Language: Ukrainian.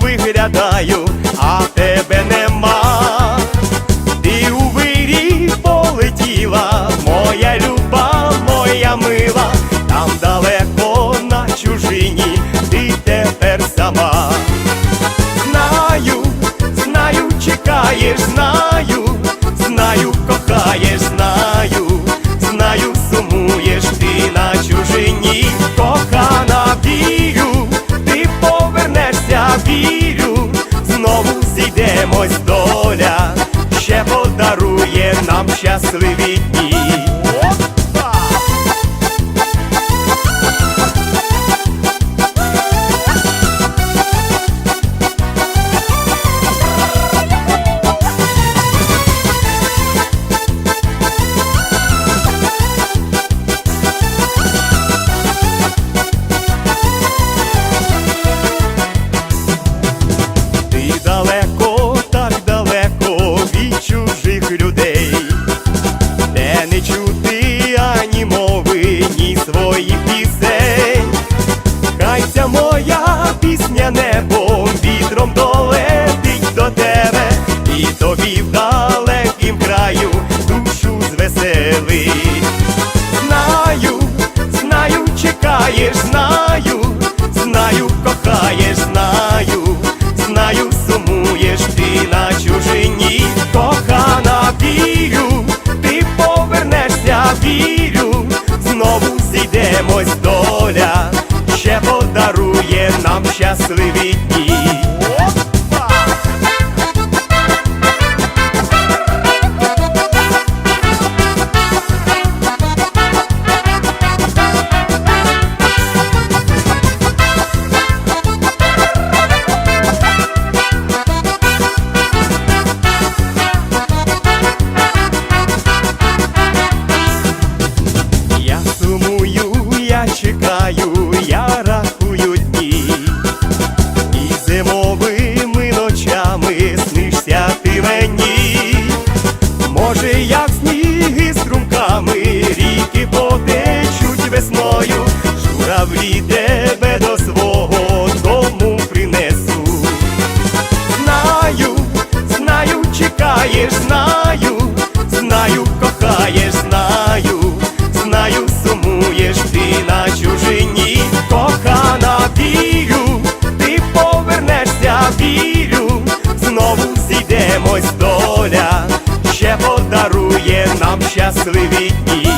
виглядаю, а тебе нема. Ти у вирі полетіла, моя люба, моя мила, там далеко на чужині, ти тепер сама. Знаю, знаю, чекаєш, знаю, зійдемось, доля, ще подарує нам щасливі звеселить. Знаю, знаю, чекаєш, знаю, сумую, я чекаю, sleepy.